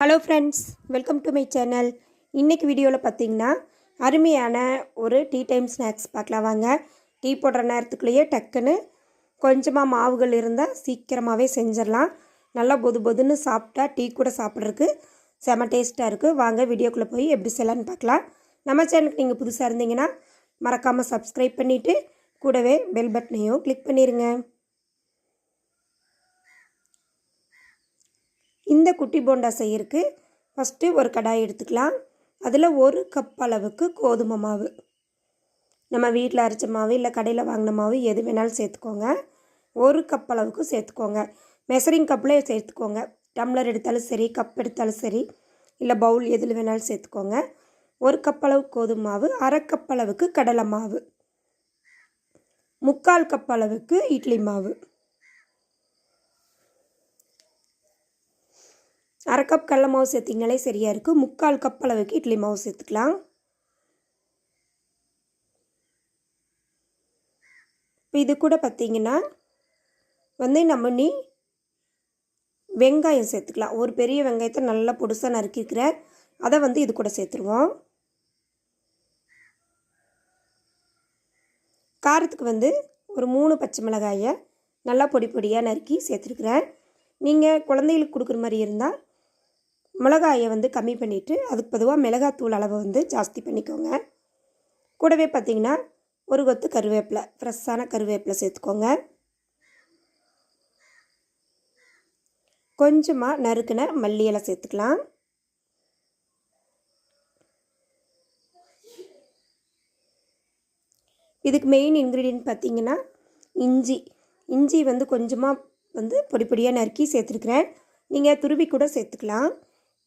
Hello friends welcome to my channel இன்றைக்கி வீடியோவில் பார்த்தீங்கன்னா அருமையான ஒரு டீ டைம் ஸ்நாக்ஸ் பார்க்கலாம் வாங்க. டீ போடுற நேரத்துக்குள்ளேயே டக்குன்னு கொஞ்சமாக மாவுகள் இருந்தால் சீக்கிரமாகவே செஞ்சிடலாம். நல்லா பொது பொதுன்னு சாப்பிட்டா டீ கூட சாப்பிட்றதுக்கு செம டேஸ்ட்டாக இருக்குது வாங்க வீடியோக்குள்ளே போய் எப்படி செய்யலான்னு பார்க்கலாம் நம்ம சேனலுக்கு நீங்கள் புதுசாக இருந்தீங்கன்னா மறக்காமல் சப்ஸ்கிரைப் பண்ணிவிட்டு கூடவே பெல் பட்டனையும் கிளிக் பண்ணிடுங்க இந்த குட்டி போண்டா செய்யறதுக்கு ஃபஸ்ட்டு ஒரு கடாய் எடுத்துக்கலாம். அதில் ஒரு கப் அளவுக்கு கோதுமை மாவு. நம்ம வீட்டில் அரைச்ச மாவு இல்லை கடையில் வாங்கின மாவு எது வேணாலும் சேர்த்துக்கோங்க. ஒரு கப் அளவுக்கு சேர்த்துக்கோங்க. மெசரிங் கப்பில் சேர்த்துக்கோங்க. டம்ளர் எடுத்தாலும் சரி கப் எடுத்தாலும் சரி இல்லை பவுல் எதில் வேணாலும் சேர்த்துக்கோங்க. ஒரு கப் அளவு கோதுமை மாவு அரை கப் அளவுக்கு கடலை மாவு. முக்கால் கப் அளவுக்கு இட்லி மாவு. அரை கப் கடல மாவு சேர்த்திங்கனாலே சரியாக இருக்குது முக்கால் கப் அளவுக்கு இட்லி மாவு சேர்த்துக்கலாம். இப்போ இது கூட பார்த்திங்கன்னா வந்து நம்ம நீ வெங்காயம் சேர்த்துக்கலாம். ஒரு பெரிய வெங்காயத்தை நல்லா பொடுசாக நறுக்கிக்கிறேன் அதை வந்து இது கூட சேர்த்துருவோம். காரத்துக்கு வந்து ஒரு மூணு பச்சை மிளகாயை நல்லா பொடி பொடியாக நறுக்கி சேர்த்துருக்குறேன் நீங்கள் குழந்தைகளுக்கு கொடுக்குற மாதிரி இருந்தால் மிளகாயை வந்து கம்மி பண்ணிவிட்டு அதுக்கு பொதுவாக மிளகாத்தூள் அளவை வந்து ஜாஸ்தி பண்ணிக்கோங்க. கூடவே பார்த்திங்கன்னா ஒரு கொத்து கருவேப்பிலை ஃப்ரெஷ்ஷான கருவேப்பிலை சேர்த்துக்கோங்க. கொஞ்சமாக நறுக்கின மல்லி இலை சேர்த்துக்கலாம். இதுக்கு மெயின் இன்க்ரீடியன்ட் பார்த்திங்கன்னா இஞ்சி. இஞ்சி வந்து கொஞ்சமாக வந்து பொடி பொடியாக நறுக்கி சேர்த்துருக்குறேன். நீங்கள் துருவி கூட சேர்த்துக்கலாம்.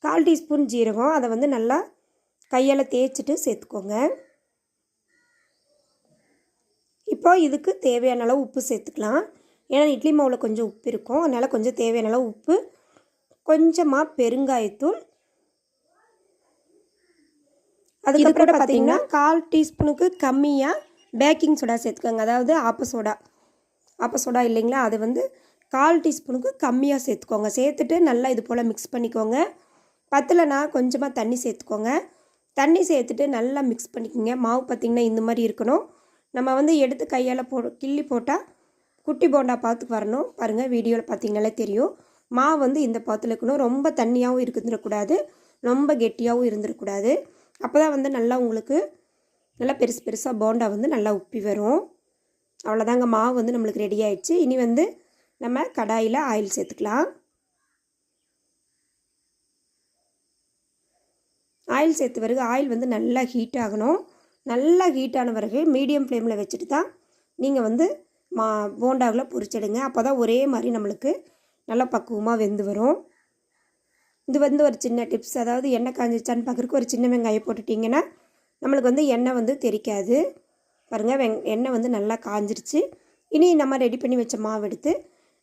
கால் டீஸ்பூன் ஜீரகம். அதை வந்து நல்லா கையால் தேய்ச்சிட்டு சேர்த்துக்கோங்க. இப்போ இதுக்கு தேவையான அளவு உப்பு சேர்த்துக்கலாம். ஏன்னா இட்லி மாவில் கொஞ்சம் உப்பு இருக்கும். அதனால் கொஞ்சம் தேவையான அளவு உப்பு. கொஞ்சமாக பெருங்காயத்தூள். அதுக்கப்புறம் பார்த்தீங்கன்னா கால் டீஸ்பூனுக்கு கம்மியாக பேக்கிங் சோடா சேர்த்துக்கோங்க. அதாவது ஆப்ப சோடா. ஆப்ப சோடா இல்லைங்களா? அது வந்து கால் டீஸ்பூனுக்கு கம்மியாக சேர்த்துக்கோங்க. சேர்த்துட்டு நல்லா இது போல் மிக்ஸ் பண்ணிக்கோங்க. பத்தலைனா கொஞ்சமாக தண்ணி சேர்த்துக்கோங்க. தண்ணி சேர்த்துட்டு நல்லா மிக்ஸ் பண்ணிக்கோங்க. மாவு பார்த்திங்கன்னா இந்த மாதிரி இருக்கணும். நம்ம வந்து எடுத்து கையால் போ கிள்ளி போட்டால் குட்டி போண்டா பார்த்துக்கு வரணும். பாருங்கள் வீடியோவில் பார்த்தீங்கனாலே தெரியும். மாவு வந்து இந்த பாத்தில் இருக்கணும். ரொம்ப தண்ணியாகவும் இருந்துடக்கூடாது. ரொம்ப கெட்டியாகவும் இருந்துடக்கூடாது. அப்போ தான் வந்து நல்லா உங்களுக்கு நல்லா பெருசு பெருசாக போண்டா வந்து நல்லா உப்பி வரும். அவ்வளோதாங்க மாவு வந்து நம்மளுக்கு ரெடி ஆயிடுச்சு. இனி வந்து நம்ம கடாயில் ஆயில் சேர்த்துக்கலாம். ஆயில் சேர்த்த பிறகு ஆயில் வந்து நல்லா ஹீட் ஆகணும். நல்லா ஹீட் ஆன பிறகு மீடியம் ஃப்ளேமில் வச்சுட்டு தான் நீங்கள் வந்து மா போண்டாவில் பொரிச்சிடுங்க. அப்போ தான் ஒரே மாதிரி நம்மளுக்கு நல்லா பக்குவமாக வெந்து வரும். இது வந்து ஒரு சின்ன டிப்ஸ் அதாவது எண்ணெய் காஞ்சிச்சான்னு பார்க்குறக்கு ஒரு சின்ன வெங்காயம் போட்டுட்டிங்கன்னா நம்மளுக்கு வந்து எண்ணெய் வந்து தெரிக்காது. பாருங்கள் வெங் எண்ணெய் வந்து நல்லா காஞ்சிருச்சு. இனி நம்ம ரெடி பண்ணி வச்ச மாவு எடுத்து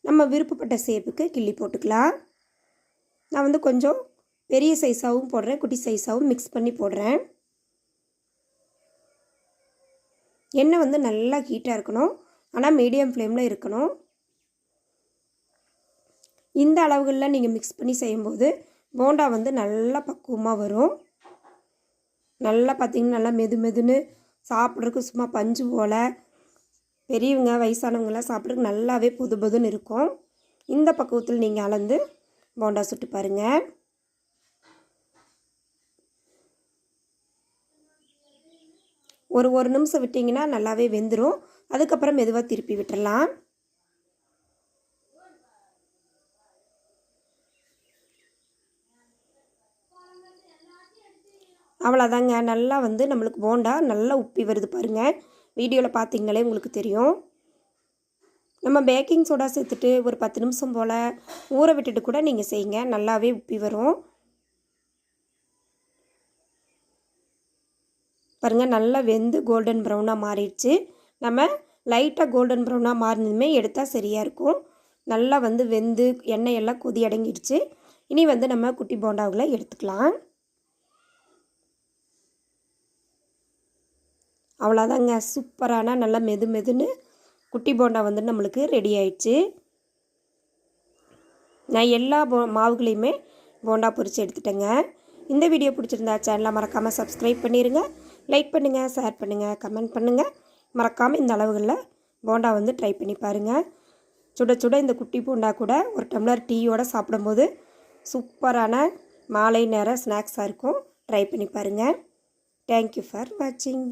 நம்ம விருப்பப்பட்ட சேப்புக்கு கிள்ளி போட்டுக்கலாம். நான் வந்து கொஞ்சம் பெரிய சைஸாகவும் போடுறேன் குட்டி சைஸாகவும் மிக்ஸ் பண்ணி போடுறேன். எண்ணெய் வந்து நல்லா ஹீட்டாக இருக்கணும். ஆனால் மீடியம் ஃப்ளேமில் இருக்கணும். இந்த அளவுகளில் நீங்கள் மிக்ஸ் பண்ணி செய்யும்போது போண்டா வந்து நல்லா பக்குவமாக வரும். நல்லா பார்த்திங்கன்னா நல்லா மெது மெதுன்னு சாப்பிட்றதுக்கு சும்மா பஞ்சு போல். பெரியவங்க வயசானவங்களாம் சாப்பிட்றதுக்கு நல்லாவே புது புதுன்னு இருக்கும். இந்த பக்குவத்தில் நீங்கள் அளந்து போண்டா சுட்டு பாருங்கள் ஒரு ஒரு நிமிஷம் விட்டிங்கன்னா நல்லாவே வெந்துடும் அதுக்கப்புறம் மெதுவாக திருப்பி விட்டுடலாம் அவ்வளோதாங்க. நல்லா வந்து நம்மளுக்கு போண்டா நல்லா உப்பி வருது பாருங்கள் வீடியோவில் பார்த்தீங்களே உங்களுக்கு தெரியும். நம்ம பேக்கிங் சோடா சேர்த்துட்டு ஒரு பத்து நிமிஷம் போல் ஊற விட்டுட்டு கூட நீங்கள் செய்யுங்க. நல்லாவே உப்பி வரும். பாருங்கள் நல்லா வெந்து கோல்டன் ப்ரௌனாக மாறிடுச்சு. நம்ம லைட்டாக கோல்டன் ப்ரௌனாக மாறினதுமே எடுத்தால் சரியாக இருக்கும். நல்லா வந்து வெந்து எண்ணெய் எல்லாம் கொதி அடங்கிடுச்சு. இனி வந்து நம்ம குட்டி போண்டாவில் எடுத்துக்கலாம். அவ்வளோதாங்க சூப்பரான நல்லா மெது மெதுன்னு குட்டி போண்டா வந்து நம்மளுக்கு ரெடி ஆயிடுச்சு. நான் எல்லா போ மாவுகளையுமே போண்டா பொரித்து எடுத்துட்டேங்க. இந்த வீடியோ பிடிச்சிருந்தா சேனலை மறக்காமல் சப்ஸ்கிரைப் பண்ணிடுங்க லைக் பண்ணுங்கள் ஷேர் பண்ணுங்கள் கமெண்ட் பண்ணுங்கள் மறக்காமல் இந்த அளவுகளில் போண்டா வந்து ட்ரை பண்ணி பாருங்கள் சுட சுட இந்த குட்டி போண்டா கூட ஒரு டம்ளர் டீயோட சாப்பிடும்போது சூப்பரான மாலை நேர ஸ்நாக்ஸாக இருக்கும். ட்ரை பண்ணி பாருங்கள் தேங்க்யூ ஃபார் வாட்சிங்